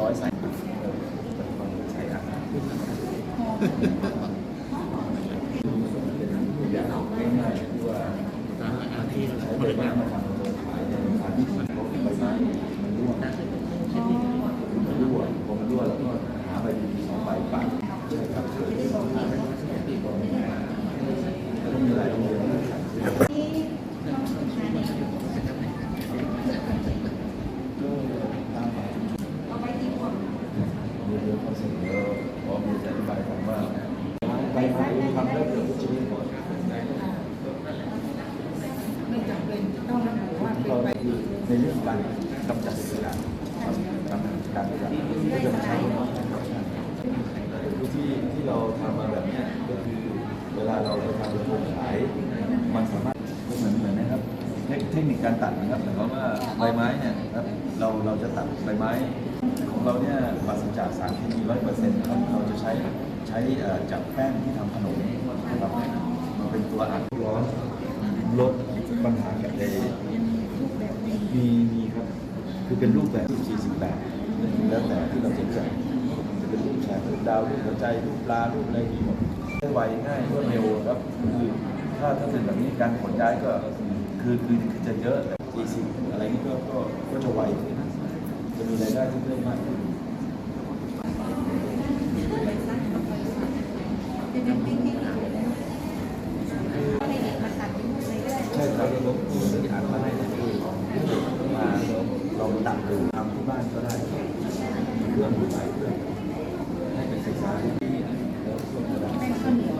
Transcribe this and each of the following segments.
ร้อยใส่ใส่อาหารอย่างง่ายๆที่ว่าใช้ใบไม้มาทำโรงขายในราคาที่มันลดใบไม้มันร่วงมันรั่วพอมันรั่วแล้วก็หาใบดีๆสองใบปัดใช่ครับแล้วก็มีหลายโรงเรียนนะครับ เดี๋ยวเขาเสนอขอมีอธิบายผมว่าใบไม้ทำได้เกือบทุกชนิดหมด ไม่จำเป็นต้องระบุว่าเป็น เรา ไป คือ ในเรื่องการกำจัดขยะทำการขยะก็จะมาใช้คือที่ที่เราทำมาแบบนี้ก็คือเวลาเราไปทำระบบขายมันสามารถเหมือนเหมือนนะครับเทคนิคการตัดนะครับหมายความว่าใบไม้เนี่ยครับเราเราจะตัดใบไม้ของเราเนี่ยปราศจากสารเคมีร้อยเปอร์เซ็นต์ครับเราจะใช้ใช้จากแป้งที่ทำขนมนะครับมันเป็นตัวอัดร้อนลดปัญหากับในมีมีครับ คือเป็นรูปแบบสี่สิบแล้วแต่ที่เราจะเลือกจะเป็นรูปแฉกรูปดาวรูปหัวใจรูปปลารูปอะไรมีหมดได้ไวง่ายรวดเร็วครับคือถ้าถ้าเป็นแบบนี้การขนย้ายก็คือคือจะเยอะแต่สี่สิบอะไรนี่ก็ก็ก็จะไวขึ้นจะมีรายได้ที่เพิ่มมากขึ้นใช่ครับระบบที่อ่านมาให้ก็คือมาลองตัดดูทำที่บ้านก็ได้เครื่องหลายเครื่องให้เป็นศึกษาที่ดีแล้วส่วนระดับ แป้งข้าวเหนียว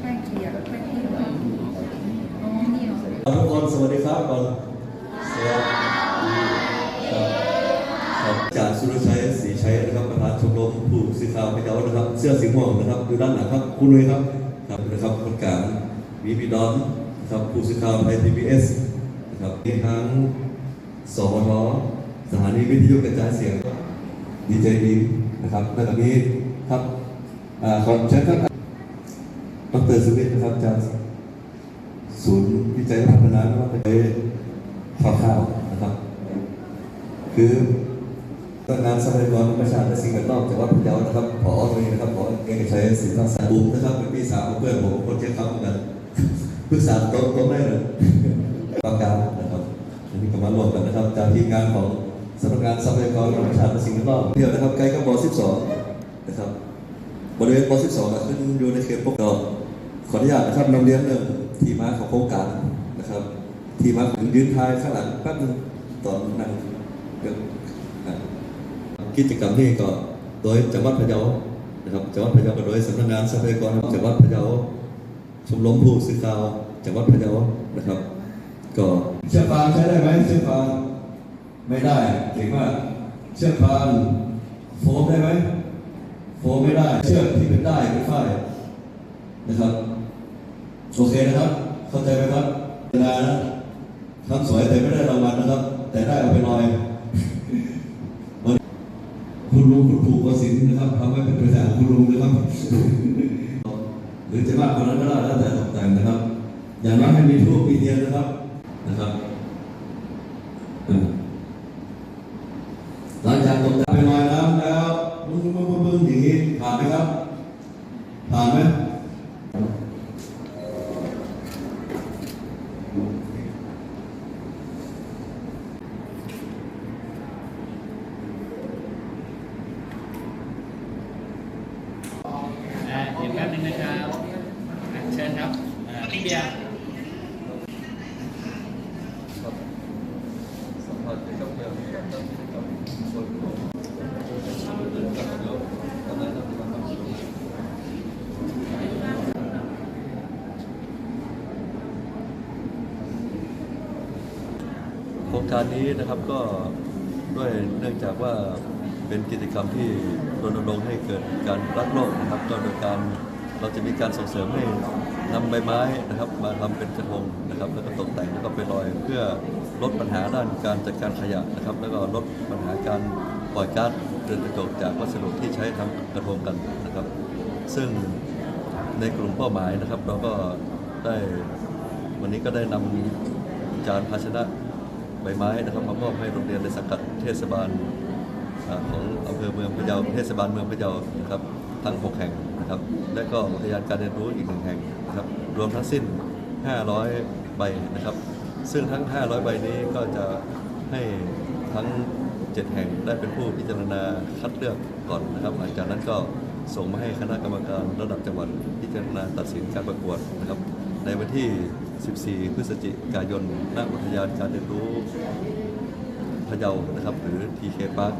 แป้งเขียวแป้งข้าวเหนียวอ๋อนี่เหรอ ทุกคน สวัสดีครับก่อนสวัสดีครับครับจากสุรชัยศรีชัยนะครับประธานชมรมผู้สื่อข่าวพะเยานะครับ เสื้อสีม่วงนะครับอยู่ด้านหลังครับคุณนุ้ยครับครับนะครับคนกลางวีพีดอนนะครับผู้สื่อข่าวไทยทีวีเอสนะครับมีทั้งสวทสถานีวิทยุกระจายเสียงดีเจดีนะครับแล้วก็มีครับอ่าขอเชิญครับดรสุวิทย์นะครับจาก ศูนย์วิจัยพัฒนานวัตกรรมข่าวๆนะครับ คือต้นงานทรัพยากรธรรมชาติและสิ่งแวดล้อมจังหวัดพะเยานะครับผอตรงนี้นะครับผอเอกชัยศรีทักษะบุ๋มนะครับเป็นพี่สาวของเพื่อนผมคนเชียงคำเหมือนกันปรึกษาโต๊ะโต๊ะได้เลยประการนะครับอันนี้ก็มารวมกันนะครับ จากทีมงานของสำนักงานทรัพยากรธรรมชาติและสิ่งแวดล้อมเดียวนะครับใกล้กับบอ12นะครับบริเวณป .12 นะขึ้นอยู่ในเขตปกครองขออนุญาตนะครับนำเรียนเรื่อง ที่มาของโครงการนะครับ ที่มาถึงยืนทายข้างหลังแป๊บนึงตอนนั่งเรื่องกิจกรรมนี้ก็โดยจังหวัดพะเยานะครับจังหวัดพะเยาก็โดยสำนักงานทรัพยากรจังหวัดพะเยาชมรมผู้สื่อข่าวจังหวัดพะเยานะครับ ก็เชือกฟางใช้ได้ไหมเชือกฟางไม่ได้เก่งมากเชือกฟางโฟมได้ไหมโฟมไม่ได้ เชือกที่เป็นได้เป็นฝ้ายนะครับ โอเคนะครับ เข้าใจไหมครับงานนะทำสวยแต่ไม่ได้รางวัลนะครับ แต่ได้เอาไปลอยคุณลุงคุณปู่ก็สินนะครับทำให้เป็นตัวอย่างคุณลุงนะครับ หรือจะมากกว่านั้นก็ได้แล้วแต่ตกแต่งนะครับ อย่างน้อยให้มีทูบมีเทียนนะครับนะครับอืม หลังจากตกแต่งไปลอยน้ำแล้วบึ้งบึ้งบึ้งบึ้งอย่างนี้ผ่านไหมครับ ผ่านไหม อ่าเดี๋ยวแป๊บนึงนะครับอะเชิญครับอ่าพี่เบียร์ สัมผัสได้กับเรื่องนี้กับกับส่วนรวมกับเรื่องตอนนั้นเราทำ แบบนี้โครงการนี้นะครับก็ด้วยเนื่องจากว่าเป็นกิจกรรมที่รณรงค์ให้เกิดการรักโลกนะครับโดยการ เราจะมีการส่งเสริมให้นำใบไม้นะครับมาทำเป็นกระทงนะครับแล้วก็ตกแต่งแล้วก็ไปลอย เพื่อลดปัญหาด้านการจัดการขยะนะครับ แล้วก็ลดปัญหาการปล่อยก๊าซเรือนกระจกจากวัสดุที่ใช้ทำกระทงกันนะครับ ซึ่งในกลุ่มเป้าหมายนะครับ เราก็ได้วันนี้ก็ได้นำจานภาชนะใบไม้นะครับมามอบให้โรงเรียนในสังกัดเทศบาลของอำเภอเมืองพะเยาเทศบาลเมืองพะเยานะครับ ทั้ง 6 แห่งนะครับ และก็อุทยานการเรียนรู้อีกหนึ่งแห่งนะครับ รวมทั้งสิ้น 500 ใบนะครับ ซึ่งทั้ง 500 ใบนี้ก็จะให้ทั้ง 7 แห่งได้เป็นผู้พิจารณาคัดเลือกก่อนนะครับ หลังจากนั้นก็ส่งมาให้คณะกรรมการระดับจังหวัดพิจารณาตัดสินการประกวดนะครับ ในวันที่ 14 พฤศจิกายนณอุทยานการเรียนรู้พะเยานะครับ หรือ TK Park